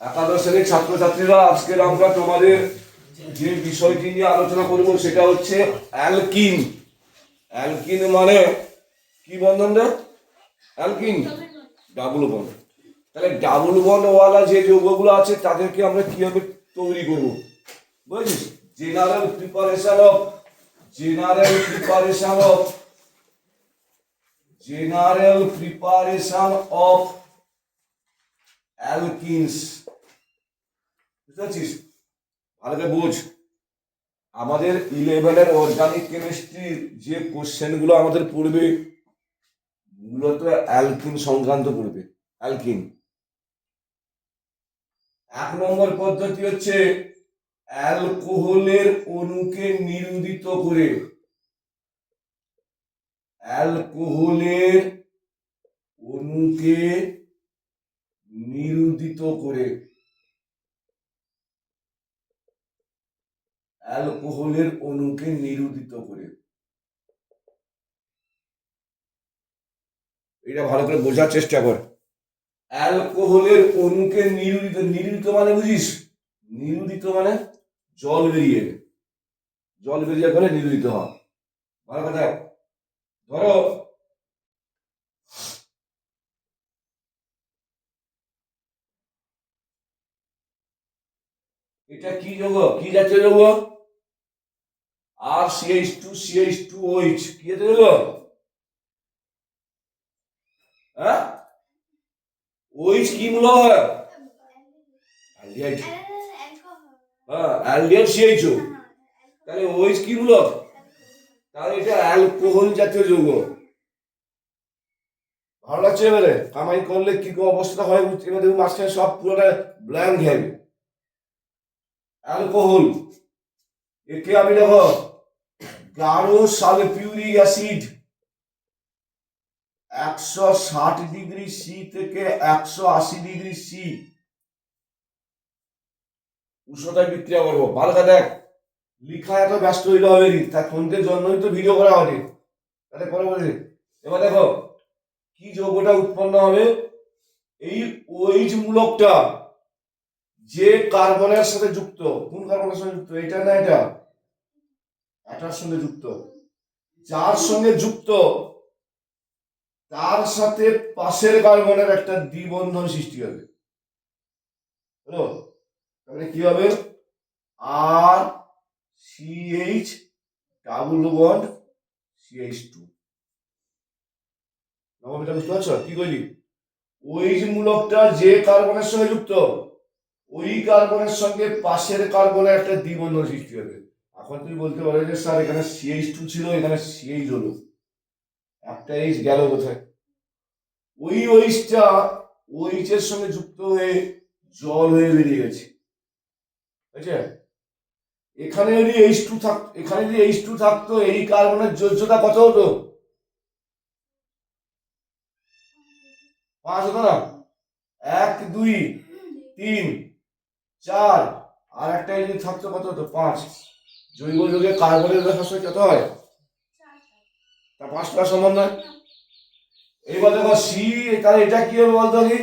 একাদশ শ্রেণির ছাত্রছাত্রীরা আজকের আমরা তোমাদের যে বিষয়টি নিয়ে আলোচনা করব সেটা হচ্ছে অ্যালকিন। অ্যালকিন মানে কি বন্ধন রে? অ্যালকিন? ডাবল বন্ড তাহলে ডাবল বন্ডওয়ালা যে যৌগগুলো আছে, তাদেরকে আমরা কীভাবে তৈরি করব? বুঝেছিস? General preparation of general preparation of general preparation of alkenes. বুঝতে পারছিস ভালো করে বুঝ। আমাদের ইলেভেনের অর্গানিক কেমিস্ট্রির যে কোশ্চেনগুলো আমাদের পড়বে, মূলত অ্যালকিন সংক্রান্ত পড়বে। অ্যালকিন এক নম্বর পদ্ধতি হচ্ছে অ্যালকোহলের অণুকে নিরুদিত করে। অ্যালকোহলের অণুকে নিরুদিত করে। অ্যালকোহলের অণুকে নিরুদিত করে। এটা ভালো করে বোঝার চেষ্টা কর। অ্যালকোহলের অণুকে নিরুদিত নিরুদিত মানে বুঝিস? নিরুদিত মানে জল বেরিয়ে জল বেরিয়ে গেলে নিরুদিত হয়। ভালো কথা। ধরো এটা কি যোগ? কি জাতীয় যোগ? আর CH two CH two OH কি জাতীয় যোগ হ্যাঁ ওইচ কি মূল হয়? অ্যালডিহাইড হ্যাঁ অ্যালডিহাইড সিএইচও তাহলে ওইচ কি মূল? তাহলে এটা অ্যালকোহল জাতীয় যৌগ। ভালো লাগছে এবারে? কামাই করলে কি অবস্থা হয়? এবার দেখুন মাঝখানে সব পুরোটা ব্ল্যাঙ্ক হবে অ্যালকোহল একে আমি দেখো? গাঢ় সালফিউরিক অ্যাসিড। একশো ষাট ডিগ্রি সি থেকে একশো আশি ডিগ্রি সি উষ্ণতায় বিক্রিয়া করব। ভালো দেখ। লিখা এত ব্যস্ত হইলে হবে তার ফোনকে জন্যই তো ভিডিও করা হবে তাহলে পরে বলি। এবার দেখো, কি যৌগটা উৎপন্ন হবে? এই ওইচ মূলকটা যে কার্বনের সাথে যুক্ত। কোন কার্বনের সঙ্গে যুক্ত? এটা না এটা? এটার সঙ্গে যুক্ত। যার সঙ্গে যুক্ত, তার সাথে পাশের কার্বনের একটা দ্বিবন্ধন সৃষ্টি হবে। হলো? তাহলে কি হবে? আর CH double bond CH two নবম এটা বুঝতে পারছ? কি কইলি? ওই মূলকটা যে কার্বনের সঙ্গে যুক্ত, ওই কার্বনের সঙ্গে পাশের কার্বনের একটা দ্বিবন্ধন সৃষ্টি হবে। এখন তুমি বলতে পারো যে স্যার, এখানে সিএইচ টু ছিল, এখানে সিএইচ হলো। একটা এইচ গেল কোথায়? ওই ওইচটা ওইচের সঙ্গে যুক্ত হয়ে জল হয়ে বেরিয়ে গেছে। বুঝছে এখানে যদি এইচ টু থাক, এখানে যদি এইচ টু থাকতো, এই কার্বনের যোজ্যতা কত হতো? পাঁচ হতো না? এক, দুই, তিন, চার, আর একটা যদি থাকতো কত হতো? পাঁচ। জৈব যুগে কার্বনের ভাষা কত হয় তা পাঁচটা সমান নয় এইবার দেখো সি তাহলে এটা কি হবে বলতো কি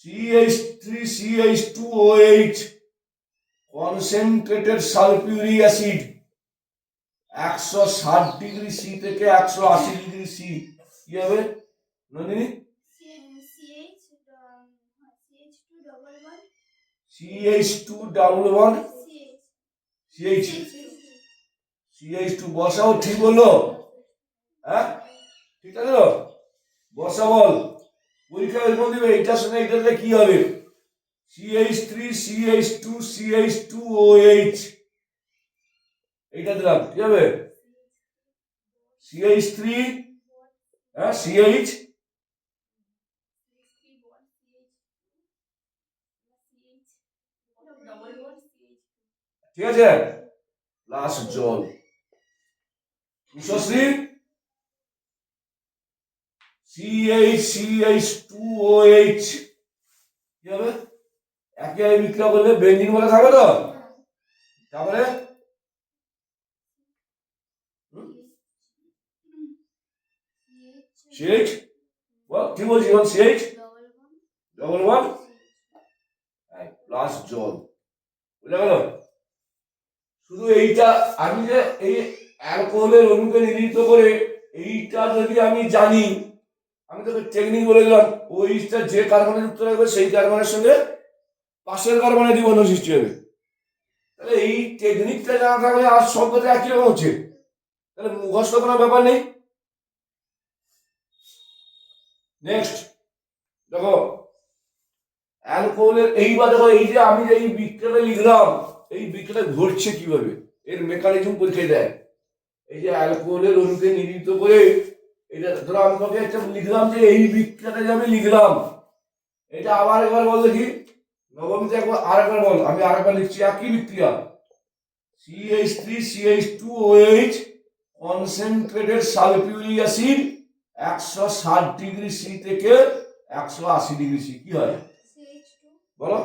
C H three C H two O H concentrated sulphuric acid একশো ষাট ডিগ্রি সি থেকে একশো আশি ডিগ্রি সি কি হবে Nandini CH two double one C CH CH two বসাও, ঠিক বলল হ্যাঁ? ঠিক আছে বসা বল। পরীক্ষা এরকম দিবে এইটার সঙ্গে এইটাতে কি হবে? CH three CH two CH two O H এইটা দিলাম কি হবে সিএইচ থ্রি হ্যাঁ সিএইচ ঠিক আছে? প্লাস জল। Ushashri CH CH two O H কি হবে? একে বিক্রিয়া করলে বেঞ্জিন বলে থাকবে তো? তারপরে? সিএইচ কি বলছি সিএইচ ডবল ওয়ান প্লাস জল। বুঝা গেল শুধু এইটা, আমি যে এই অ্যালকোহলের অণুকে নির্ণীত করে এইটা যদি আমি জানি, আমি তোকে টেকনিক বলে দিলাম ওইটা যে কার্বনে যুক্ত রাখবে সেই কার্বনের সঙ্গে পাশের কার্বনে দ্বিবন্ধ সৃষ্টি হবে। তাহলে এই টেকনিকটা জানা থাকলে আর সব কথা একই রকম হচ্ছে। তাহলে মুখস্থ কোনো ব্যাপার নেই। নেক্সট দেখো, অ্যালকোহলের, এইবার দেখো, এই যে আমি যে এই বিক্রিয়াটা লিখলাম, এই বিক্রিয়া ঘটছে কীভাবে? এর মেকানিজম পরীক্ষায় দেয়। এই যে অ্যালকোহলের অণুকে নির্ণীত করে এটা ধরো আমি তোকে একটা লিখলাম যে এই বিক্রিয়াটা যে আমি লিখলাম এটা আবার একবার বল দেখি নবমীতে একবার আর একবার বল আমি আর একবার লিখছি একই বিক্রিয়া। CH three CH two OH concentrated sulphuric acid একশো ষাট ডিগ্রি সি থেকে একশো আশি ডিগ্রি সি কি হয়? বলো।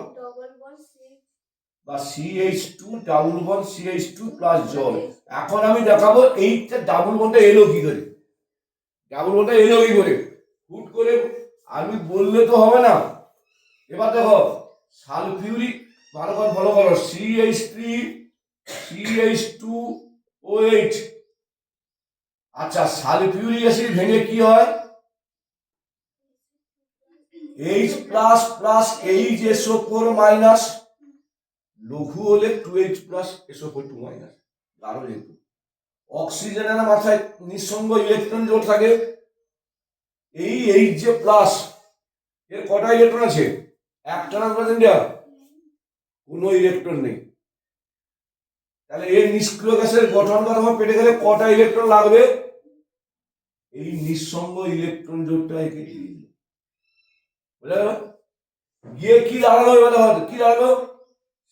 বা CH two double bond CH two plus জল। এখন আমি দেখাবো এইটা ডাবল বনটা এলো কি করে? ডাবল বনটা এলো কি করে? হুট করে আমি বললে তো হবে না। এবার দেখো, সালফিউরিক বারবার ফলো করো। CH three CH two O H আচ্ছা সালফিউরিক অ্যাসিড ভেঙে কি হয়? H plus plus H SO four minus লঘু হলে two H plus four two minus গাঢ় যেহেতু অক্সিজেনের মাথায় নিঃসঙ্গ ইলেকট্রন জোর থাকে। এই এইচ যে প্লাস এর কটা ইলেকট্রন আছে? একটা না কোনো ইলেকট্রন নেই। তাহলে এর নিষ্ক্রিয় গ্যাসের গঠন করা পেটে গেলে কটা ইলেকট্রন লাগবে? এই নিঃসঙ্গ ইলেকট্রন জোরটা একে দিয়ে দিল বুঝা গেল গিয়ে কি দাঁড়াল এবার কি দাঁড়াল?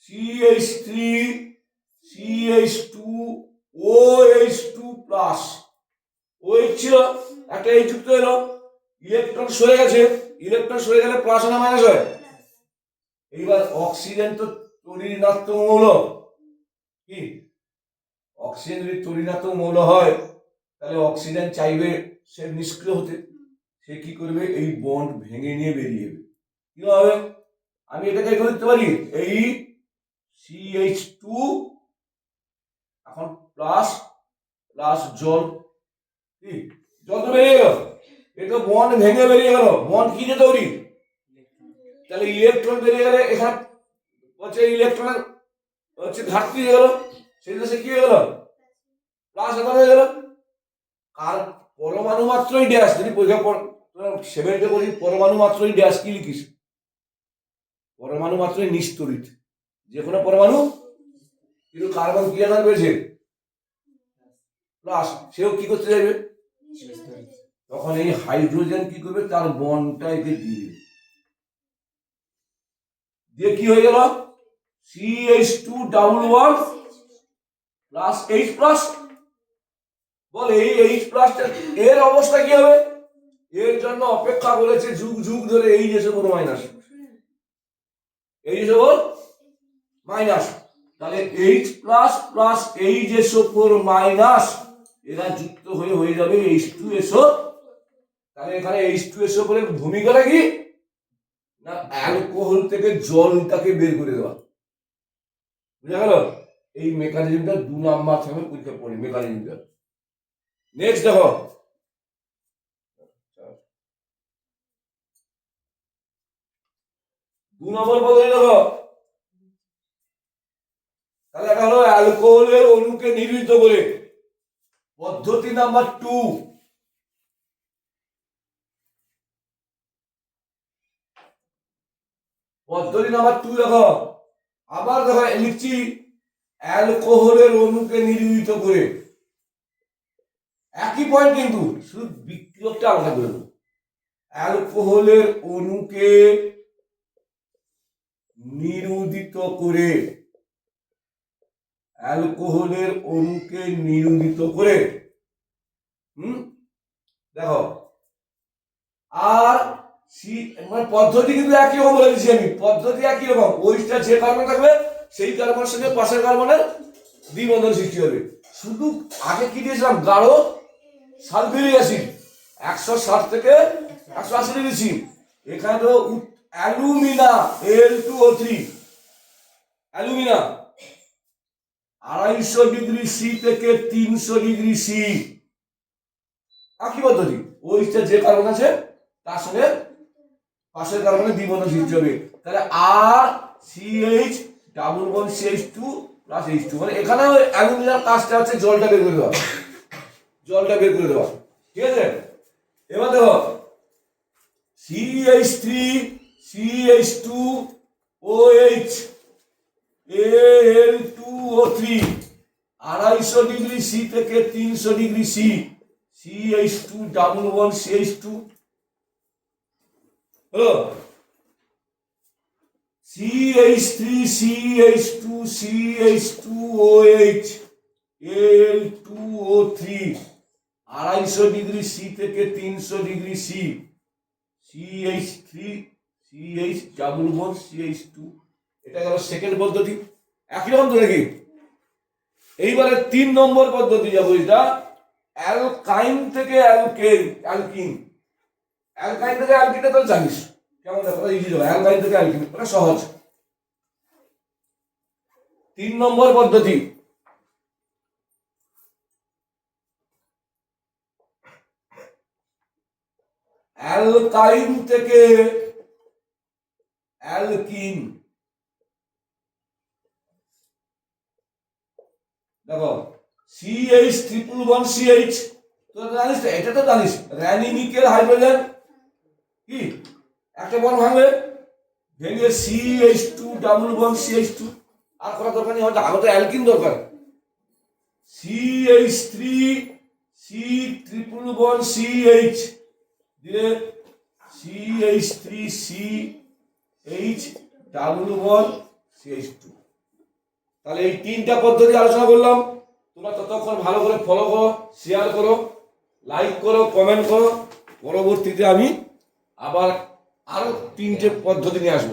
CH three CH two O H two plus O ছিল একটা এইচ যুক্ত এলো। ইলেকট্রন সরে গেছে। ইলেকট্রন সরে গেলে প্লাস না মাইনাস হয়? এইবার অক্সিজেন তো তরিণাত্মক মৌল। কি? অক্সিজেন যদি তরিণাত্মক মৌল হয়, তাহলে অক্সিজেন চাইবে সে নিষ্ক্রিয় হতে। সে কি করবে? এই বন্ড ভেঙে নিয়ে বেরিয়ে যাবে। কি হবে আমি এটাকে লিখতে পারি? এই সিএইচ টু এখন প্লাস প্লাস জল কি? জল তো বেরিয়ে গেল। এটা বন্ড ভেঙে বেরিয়ে গেল। বন্ড কি দিয়ে তৈরি? তাহলে ইলেকট্রন বেরিয়ে গেলে এখানে হচ্ছে ইলেকট্রনের হচ্ছে ঘাটতি হয়ে গেল। সেই দেশে কি হয়ে গেল? প্লাস এবার হয়ে গেল। আর পরমাণু মাত্রই ড্যাশ যদি পরীক্ষা সেভেন্টে বলি পরমাণু মাত্রই ড্যাশ কি লিখিস? পরমাণু মাত্রই নিস্তরিত। যে কোনো পরমাণু, কিন্তু কার্বন কি আধার পেয়েছে? প্লাস সেও কি করতে চাইবে? তখন এই হাইড্রোজেন কি করবে? তার বনটা একে দিয়ে দিয়ে কি হয়ে গেল? C H two double one plus H plus বল, এই এইচ প্লাসটা এর অবস্থা কি হবে? এর জন্য অপেক্ষা করেছে যুগ যুগ ধরে এই যে বড় মাইনাস এই যে বল মাইনাস, তাহলে এইচ প্লাস প্লাস এই যে ফোর মাইনাস, এরা যুক্ত হয়ে হয়ে যাবে এইচ টু এসো। তাহলে এখানে এইচ টু এসো বলে ভূমিকাটা কি? না অ্যালকোহল থেকে জলটাকে বের করে দেওয়া। বুঝা গেল? এই মেকানিজমটা দু নাম্বার থাকবে পরীক্ষা পড়ি মেকানিজমটা নেক্সট দেখো। দু নম্বর পদ্ধতি দেখো। তাহলে এটা হলো অ্যালকোহলের অণুকে নির্মিত করে। পদ্ধতি নাম্বার টু পদ্ধতি নাম্বার টু দেখো। আবার দেখো লিখছি, অ্যালকোহলের অণুকে নির্মিত করে। একই পয়েন্ট কিন্তু, শুধু বিক্রিয়কটা আলাদা করে অ্যালকোহলের অণুকে নিরুদিত করে। অ্যালকোহলের অণুকে নিরুদিত করে, হুম? দেখো। আর সি মানে পদ্ধতি কিন্তু একই রকম বলে দিচ্ছি আমি। পদ্ধতি একই রকম। ওইটা যে কার্বন থাকবে, সেই কার্বনের সঙ্গে পাশের কার্বনের দ্বিবন্ধন সৃষ্টি হবে। শুধু আগে কি দিয়েছিলাম? গাঢ় সালফিউরিক অ্যাসিড। একশো ষাট থেকে একশো আশি সি এখানে তো alumina L two O three alumina. আড়াইশো ডিগ্রি সি থেকে তিনশো ডিগ্রি সি একই পদ্ধতি? ওইটা যে কার্বন আছে, তার সঙ্গে পাশের কার্বনে দ্বিবন্ধ সৃষ্টি হবে তাহলে আর C H double bond C H two plus H two মানে এখানে অ্যালুমিনিয়াম কাজটা হচ্ছে জলটা বের করে দেওয়া। জলটা বের করে দেওয়া। ঠিক আছে? এবার দেখো C H three C H two O H L two O three আড়াইশো ডিগ্রি সি থেকে তিনশো degree C C H two double one C H two হলো C H three C H two C H two O H L two O three আড়াইশো degree C থেকে তিনশো degree C C H three C H double one C H two এটা গেল second পদ্ধতি। একই রকম তো নাকি? এইবারে তিন নম্বর পদ্ধতি যাব এটা অ্যালকাইন থেকে অ্যালকেন, অ্যালকিন। অ্যালকাইন থেকে অ্যালকিনটা তো জানিস। কেমন দেখো? ইজি যাবে অ্যালকাইন থেকে অ্যালকিন ওটা সহজ। তিন নম্বর পদ্ধতি। অ্যালকাইন থেকে অ্যালকিন। দেখো সিএইচ ট্রিপল ওয়ান সিএইচ তো জানিস তো? এটা তো জানিস র্যানি নিকেল হাইড্রোজেন কি? একটা বল ভাঙবে, ভেঙে CH two double one CH two আর করা দরকার নেই, হয়তো আগে তো অ্যালকিন দরকার। CH three C triple one CH দিয়ে CH three C H double one CH two তাহলে এই তিনটা পদ্ধতি আলোচনা করলাম। তোমরা ততক্ষণ ভালো করে ফলো করো শেয়ার করো লাইক করো কমেন্ট করো। পরবর্তীতে আমি আবার আরও তিনটে পদ্ধতি নিয়ে আসব।